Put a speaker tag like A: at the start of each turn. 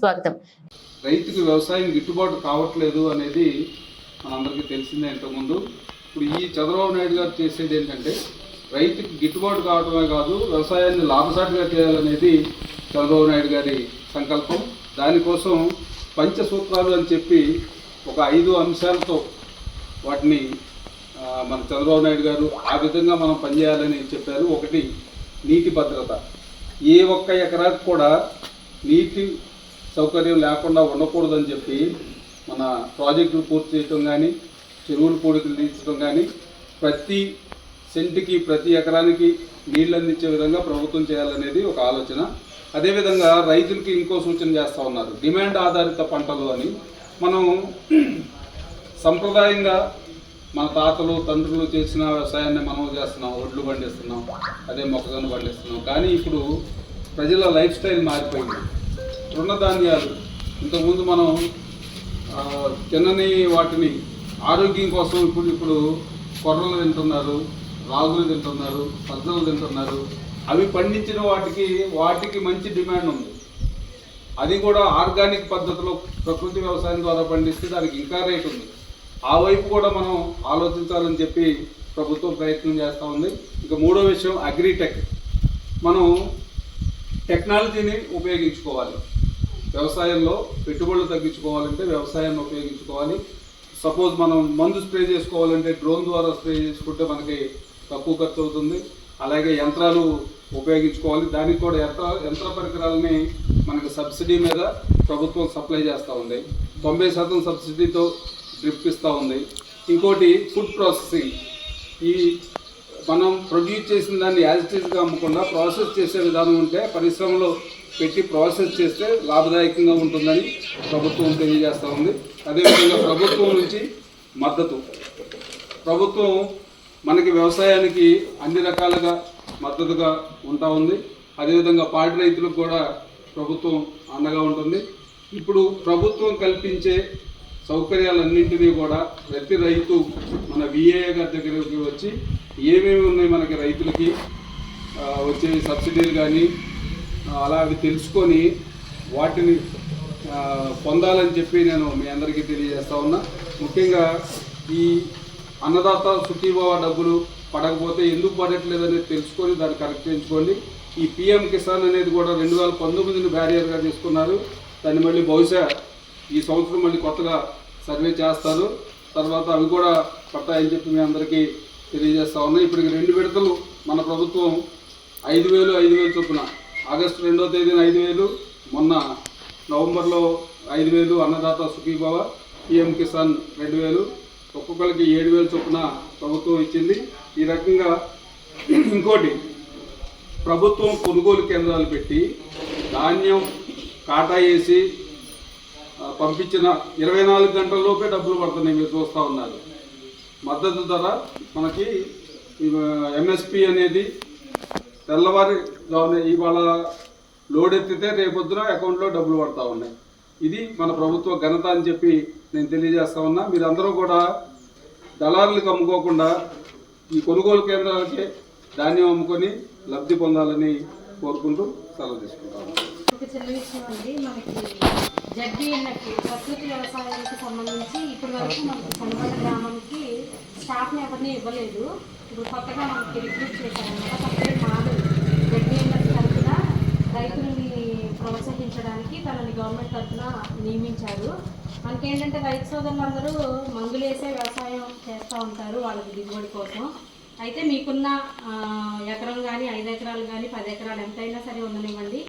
A: స్వాగతం.
B: రైతుకు వ్యవసాయం గిట్టుబాటు కావట్లేదు అనేది మనందరికీ తెలిసిందే ఇంతకుముందు. ఇప్పుడు ఈ చంద్రబాబు నాయుడు గారు చేసేది ఏంటంటే రైతుకి గిట్టుబాటు కావడమే కాదు వ్యవసాయాన్ని లాభసాటిగా చేయాలనేది చంద్రబాబు నాయుడు గారి సంకల్పం. దానికోసం పంచసూత్రాలు అని చెప్పి ఒక ఐదు అంశాలతో వాటిని మన చంద్రబాబు నాయుడు గారు ఆ విధంగా మనం పనిచేయాలని చెప్పారు. ఒకటి నీటి భద్రత. ఏ ఒక్క ఎకరాకు కూడా నీటి సౌకర్యం లేకుండా ఉండకూడదని చెప్పి మన ప్రాజెక్టులు పూర్తి చేయటం కానీ చెరువులు పూడికలు తీర్చడం కానీ ప్రతి సెంటుకి ప్రతి ఎకరానికి నీళ్ళు అందించే విధంగా ప్రభుత్వం చేయాలనేది ఒక ఆలోచన. అదేవిధంగా రైతులకి ఇంకో సూచన చేస్తూ ఉన్నారు. డిమాండ్ ఆధారిత పంటలు అని. మనం సంప్రదాయంగా మన తాతలు తండ్రులు చేసిన వ్యవసాయాన్ని మనం చేస్తున్నాం. ఒడ్లు పండిస్తున్నాం. అదే మొక్కజొన్న పండిస్తున్నాం. కానీ ఇప్పుడు ప్రజల లైఫ్ స్టైల్ మారిపోయింది. తృణధాన్యాలు. ఇంతకుముందు మనం తినని వాటిని ఆరోగ్యం కోసం ఇప్పుడు ఇప్పుడు కొర్రలు తింటున్నారు రాగులు తింటున్నారు సజ్జలు తింటున్నారు. అవి పండించిన వాటికి వాటికి మంచి డిమాండ్ ఉంది. అది కూడా ఆర్గానిక్ పద్ధతిలో ప్రకృతి వ్యవసాయం ద్వారా పండిస్తే దానికి ఇంకా రేట్ ఉంది. ఆ వైపు కూడా మనం ఆలోచించాలని చెప్పి ప్రభుత్వం ప్రయత్నం చేస్తూ ఉంది. ఇక మూడో విషయం అగ్రిటెక్. మనం టెక్నాలజీని ఉపయోగించుకోవాలి. వ్యవసాయంలో పెట్టుబడులు తగ్గించుకోవాలంటే వ్యవసాయాన్ని ఉపయోగించుకోవాలి. సపోజ్ మనం మందు స్ప్రే చేసుకోవాలంటే డ్రోన్ ద్వారా స్ప్రే చేసుకుంటే మనకి తక్కువ ఖర్చు అవుతుంది. అలాగే యంత్రాలు ఉపయోగించుకోవాలి. దానికి కూడా యంత్ర యంత్ర పరికరాలని మనకి సబ్సిడీ మీద ప్రభుత్వం సప్లై చేస్తూ ఉంది. తొంభై శాతం సబ్సిడీతో డ్రిప్ ఇస్తూ ఉంది. ఇంకోటి ఫుడ్ ప్రాసెసింగ్. ఈ మనం ప్రొడ్యూస్ చేసిన దాన్ని యాజ్ ఇట్ ఈస్గా అమ్మకుండా ప్రాసెస్ చేసే విధానం ఉంటే పరిశ్రమలో పెట్టి ప్రాసెస్ చేస్తే లాభదాయకంగా ఉంటుందని ప్రభుత్వం తెలియజేస్తూ ఉంది. అదేవిధంగా ప్రభుత్వం నుంచి మద్దతు. ప్రభుత్వం మనకి వ్యవసాయానికి అన్ని రకాలుగా మద్దతుగా ఉంటా ఉంది. అదేవిధంగా పాడి రైతులకు కూడా ప్రభుత్వం అండగా ఉంటుంది. ఇప్పుడు ప్రభుత్వం కల్పించే సౌకర్యాలన్నింటినీ కూడా ప్రతి రైతు మన విఏ గారి దగ్గరికి వచ్చి ఏమేమి ఉన్నాయి మనకి రైతులకి? వచ్చే సబ్సిడీలు కానీ అలా అవి తెలుసుకొని వాటిని పొందాలని చెప్పి నేను మీ అందరికీ తెలియజేస్తా ఉన్నా. ముఖ్యంగా ఈ అన్నదాత సుఖీభావ డబ్బులు పడకపోతే ఎందుకు పడట్లేదు అనేది తెలుసుకొని దాన్ని కరెక్ట్ చేయించుకోండి. ఈ పిఎం కిసాన్ అనేది కూడా రెండు వేల పంతొమ్మిదిని బ్యారియర్గా తీసుకున్నారు. దాన్ని మళ్ళీ బహుశా ఈ సంవత్సరం మళ్ళీ కొత్తగా సర్వే చేస్తారు. తర్వాత అవి కూడా పడతాయని చెప్పి మీ అందరికీ తెలియజేస్తా ఉన్నాయి ఇప్పటికి రెండు విడతలు మన ప్రభుత్వం ఐదు వేలు ఐదు వేలు చొప్పున ఆగస్టు రెండో తేదీన ఐదు వేలు మొన్న నవంబర్లో ఐదు వేలు అన్నదాత సుఖీభావ పిఎం కిసాన్ రెండు వేలు ఒక్కొక్కరికి ఏడు వేలు చొప్పున ప్రభుత్వం ఇచ్చింది. ఈ రకంగా ఇంకోటి ప్రభుత్వం కొనుగోలు కేంద్రాలు పెట్టి ధాన్యం కాటా వేసి పంపించిన ఇరవై నాలుగు గంటల్లోపే డబ్బులు పడుతున్నాయి. మీరు చూస్తూ ఉన్నారు. మద్దతు ధర మనకి ఎంఎస్పి అనేది తెల్లవారి ఇవాళ లోడ్ ఎత్తితే రేపొద్దున అకౌంట్లో డబ్బులు పడతా ఉన్నాయి. ఇది మన ప్రభుత్వ ఘనత అని చెప్పి నేను తెలియజేస్తా ఉన్నా. మీరందరూ కూడా దళారులకు అమ్ముకోకుండా ఈ కొనుగోలు కేంద్రాలకే ధాన్యం అమ్ముకొని లబ్ధి పొందాలని కోరుకుంటూ సెలవు తీసుకుంటాము.
C: ఒక చిన్న విషయం అండి మనకి జడ్బిఎన్ఎఫ్ ప్రకృతి వ్యవసాయానికి సంబంధించి ఇప్పటి వరకు మనకి కొనగోలు గ్రామానికి స్టాఫ్ని ఎవరిని ఇవ్వలేదు. ఇప్పుడు కొత్తగా మనకి రిక్రూట్ చేశారనమాట కొత్తగా మాది జడ్బిఎన్ఎఫ్ తరఫున రైతుల్ని ప్రోత్సహించడానికి తనని గవర్నమెంట్ తరఫున నియమించారు. మనకేంటంటే రైతు సోదరులందరూ మందులు వేసే వ్యవసాయం చేస్తూ ఉంటారు వాళ్ళకి దిగుబడి కోసం. అయితే మీకున్న ఎకరం కానీ ఐదు ఎకరాలు కానీ పది ఎకరాలు ఎంతైనా సరే ఉండనివ్వండి.